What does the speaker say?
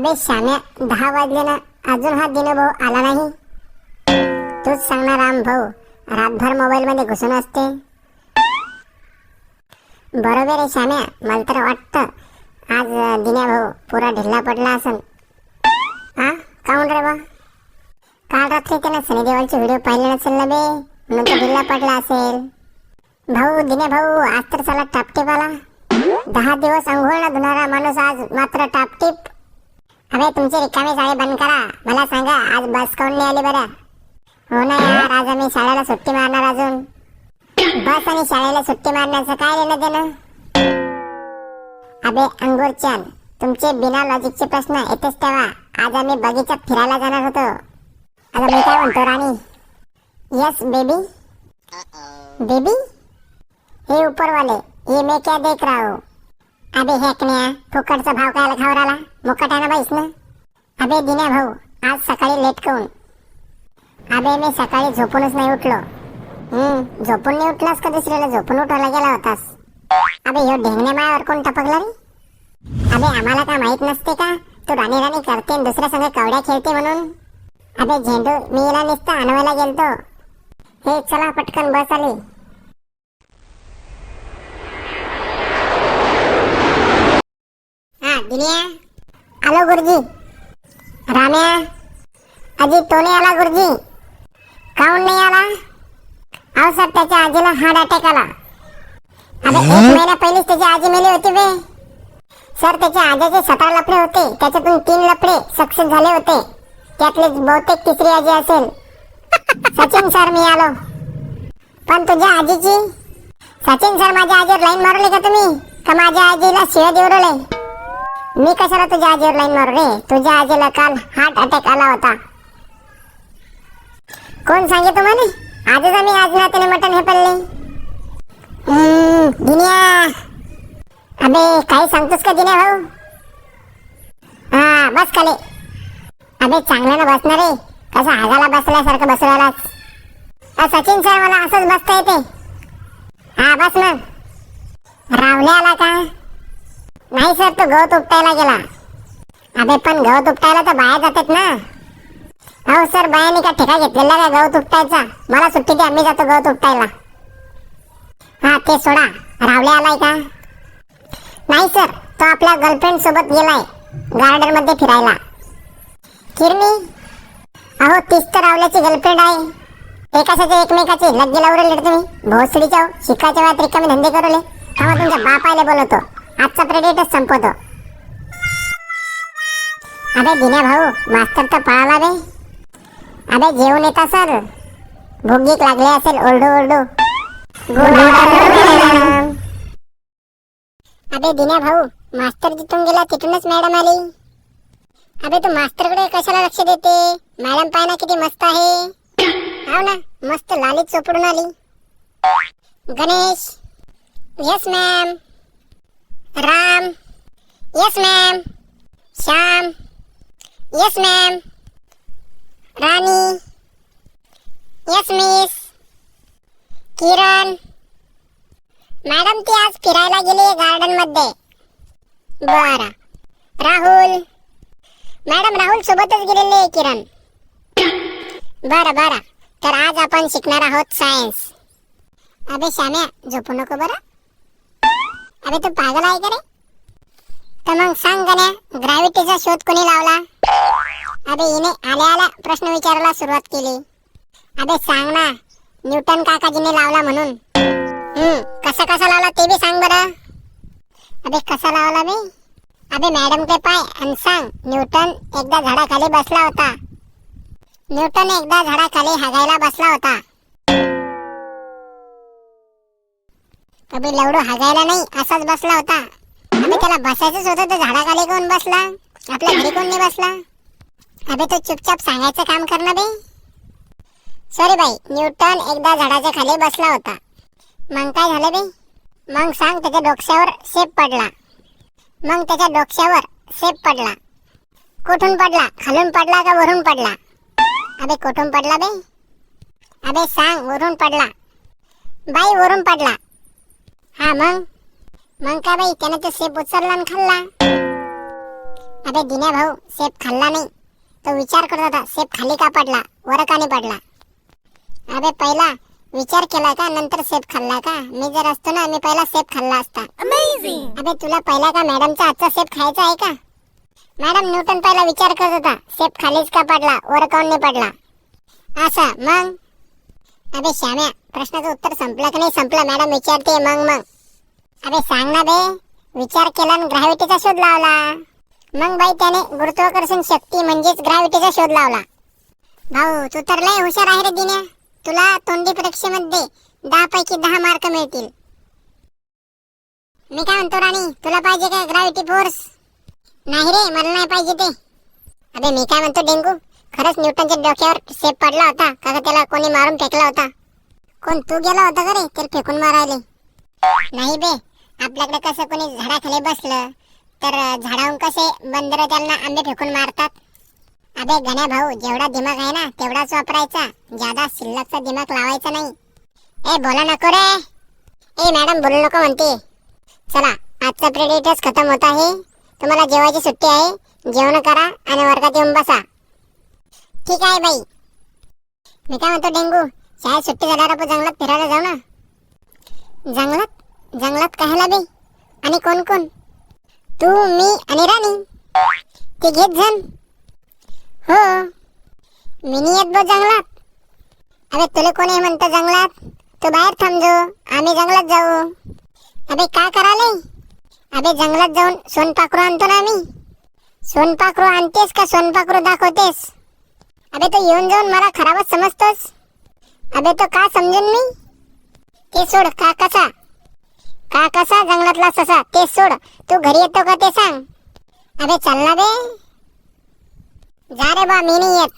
अबे श्याम्या दहा वाजले ना. अजून हा दिनू भाऊ आला नाही. तूच सांगणार राम भाऊ रातभर मोबाईल मध्ये घुसून असते. बरोबर आहे श्याम्या मला तर वाटतं आज दिन्या भाऊ पुरा ढिल्ला पडला असन. हा काऊन रे बा? काल रात्री त्यानं सनी देवालचे व्हिडिओ पाहिले नसेल ना बे? म्हणून तो ढिल्ला पडला असेल. भाऊ दिन्या भाऊ आज तर चला टापटीप आला. दहा दिवस अंघोळ न धुणारा माणूस आज मात्र टापटीप. अबे तुमचे रिकामे शाळे बंद करा. मला सांगा आज बस काऊन नाही आली बरं? हो ना यार आज आम्ही शाळेला सुट्टी मारणार अजून. बस आणि शाळेला सुट्टी मारण्याचं काय लेणं देणं? अबे अंगूरचंद तुमचे बिना लॉजिकचे प्रश्न येतेच तेव्हा. आज आम्ही बगीचा फिरायला जाणार होतो. आता मी काय म्हणतो राणी? यस बेबी बेबी हे उपरवाले हे ये क्या देख रहा हूँ? अबे हेकण्या फुकटचा भाव काय खावराला आला मुकट बाईस ना. अबे दिन्या भाऊ आज सकाळी लेट करून अबे मी सकाळी झोपूनच नाही उठलो. हम्म झोपून नाही उठलास का दुसऱ्याला? झोपून उठवायला गेला होतास. अबे ह्यो ढेंगणे मायावर कोण टपकला रे? अबे आम्हाला काय माहीत नसते का? तू राणी राणी करते आणि दुसऱ्या संग कवड्या खेळते म्हणून. अबे झेंडू मी हिला नुसतं आणवायला गेलतो. हे चला पटकन बस आली. हा दुनिया. आलो गुरुजी. राम्या. अजी तो नाही आला गुरुजी. काऊन नाही आला? अहो सर त्याच्या आजीला हार्ट अटॅक आला. अबे एक महिना पहिलेच त्याची आजी मेली होती बे. सर त्याच्या आजाचे सतरा लफडे होते. त्याच्यातून तीन लफडे सक्सेस झाले होते. त्यातले बहुतेक तिसरी आजी असेल. सचिन सर मी आलो. पण तुझ्या आजीची? सचिन सर माझ्या आजीवर लाईन मारली का तुम्ही? का माझ्या आजीला शिव देवरले मी कशाला तुझ्या आजीवर लाईन मारू रे? तुझ्या आजीला काल हार्ट अटॅक आला होता. कोण सांगे तुम्हाला? आजच आम्ही आज नात्याने मटण हे पडले. हम्म, दिन्या. अबे काही सांगतोस का दिन्या भाऊ? हा बस खाली. अबे चांगल्यानं बसणार रे कसं आगाला बसल्यासारखं बसवायलाच सचिन सर मला असंच बसता येते. हा बस ना. रावल्या आला का? नाही सर तो गवत उपटायला गेला. अबे पण गवत उपटायला तर बाया जातात ना. हो सर बायाने का ठेका घेतलेला का गवत उपटायचा? मला सुट्टी द्या मी जातो गवत उपटायला. हा ते सोडा. रावले आलाय का? नाही सर तो आपल्या गर्लफ्रेंड सोबत गेलाय गार्डनमध्ये फिरायला. किरणी? अहो तीच तर रावल्याची गर्लफ्रेंड आहे. एकासाठी एकमेकाचे? लग्गी लावून तुम्ही? भोसडीच्या हो, शिकायच्या वेळात रिकामी धंदे करवले तेव्हा तुमच्या बापायला बोलवतो. आजचा प्रेडिटच संपवतो. अबे दिन्या भाऊ मास्तर तर पळाला बे. अबे जेवण येता सर. भोगीक लागले असेल ओरडू ओरडू. अबे दिन्या भाऊ मास्तर जिथून गेला तिथूनच मॅडम आली. अबे तू मास्टरकडे कशाला लक्ष देते? मॅडम पाय ना किती मस्त आहे. हो ना मस्त लालीत चोपडून आली. Ganesh. Yes ma'am. Ram. Yes ma'am Shyam. Yes ma'am Rani yes miss Kiran. Madam ती आज फिरायला गेली गार्डनमध्ये. बर. राहुल। मॅडम राहुल सोबतच गेलेले आहे किरण. बरं बरं. तर आज आपण शिकणार आहोत सायन्स अबे श्याम्या झोपू नको बरं. अरे तू पागल आहे का रे? तर मग सांग गण्या ग्रॅव्हिटीचा शोध कोणी लावला? अबे हिने आल्या आल्या प्रश्न विचारायला सुरुवात केली. अबे सांग ना न्यूटन काकाजीने लावला म्हणून. हम्म कसा कसा लावला ते बी सांग बरं. अबे कसा लावला बे? अबे मॅडम ते पाय आणि सांग न्यूटन एकदा झाडाखाली बसला होता. न्यूटन एकदा झाडाखाली हागायला बसला होता. अबे लवडू हागायला नाही असाच बसला होता. अबे त्याला बसायचंच होतं तर झाडाखाली कोण बसला? आपल्या घरी कोण नाही बसला? अबे तो चुपचाप सांगायचं काम करणार बे. सॉरी बाई न्यूटन एकदा झाडाच्या खाली बसला होता. मग काय झालं बे? मग सांग त्याच्या डोक्यावर सेप पडला. मग त्याच्या डोक्यावर सेप पडला. कुठून पडला? खालून पडला का वरून पडला? अबे कुठून पडला बे? अबे सांग वरून पडला. बाई वरून पडला. हा मग? मग काय बाई त्याने तो शेप उचलला आणि खाल्ला. अबे दिन्या भाऊ सेफ खाल्ला नाही. तो विचार करत होता सेफ खाली का पडला? वर का नाही पडला? अबे पहिला विचार केला का नंतर सेफ खाल्ला का? मी जर असतो ना मी पहिला सेफ खाल्ला असता. अबे तुला पहिला का मॅडमचा आजचा सेफ खायचा आहे का? मॅडम न्यूटन पहिला विचार करत होता सेफ खालीच का पडला? वर काऊन नाही पडला? असा मग? अबे श्याम्या प्रश्नाचं उत्तर संपलं की नाही संपलं? मॅडम विचारते मग मग. अबे सांग ना बे विचार केला आणि ग्रॅव्हिटीचा शोध लावला. मग बाई त्याने गुरुत्वाकर्षण शक्ती म्हणजेच ग्रॅव्हिटीचा शोध लावला. भाऊ तू तर लय हुशार आहे रे दिन्या. तुला तोंडी परीक्षेमध्ये दहा पैकी दहा मार्क मिळतील. मी काय म्हणतो राणी तुला पाहिजे का ग्रॅव्हिटी फोर्स? नाही रे मला नाही पाहिजे ते. अबे मी काय म्हणतो डेंगू? खरंच न्यूटनच्या डोक्यावर सेप पडला होता का त्याला कोणी मारून फेकला होता? कोण तू गेला होता का रे त्याला फेकून मारायले? नाही बे आपल्याकडे कसं कोणी झाडाखाली बसलं तर झाडाहून कसे बंदर त्यांना आंबे फेकून मारतात? अबे गण्या भाऊ जेवढा दिमाग आहे ना तेवढाच वापरायचा. ज्यादा शिल्लकचा दिमाग लावायचा नाही. ए बोला नको रे. ए मॅडम बोलू नको म्हणते. चला आजचा प्रेडिटच खतम होत आहे. तुम्हाला जेवायची सुट्टी आहे. जेवण करा आणि वर्गात येऊन बसा. ठीक आहे बाई. मी काय म्हणतो डेंगू? शाळेत सुट्टी झाल्यावर आपण जंगलात फिरायला जाऊ ना? जंगलात? जंगलात कशाला बे आणि कोण कोण? तू मी आणि राणी. ते घेत जण. हो. मी नाही येत बो जंगलात. अबे तुला कोणी म्हणतं जंगलात? तू बाहेर थांबजो आम्ही जंगलात जाऊ. अबे काय कराले अबे जंगलात जाऊन सोनपाखरू आणतो ना आम्ही. सोनपाखरू आणतेस का? सोनपाखरू दाखवतेस. अबे तो येऊन जाऊन मला खराबच समजतोस. अबे तो का समजेन मी? ते सोड का कसा? का कसा जंगलातला ससा? ते सोड तू घरी येतो का ते सांग. अबे चल ना बे. जा रे बा मी नाही येत.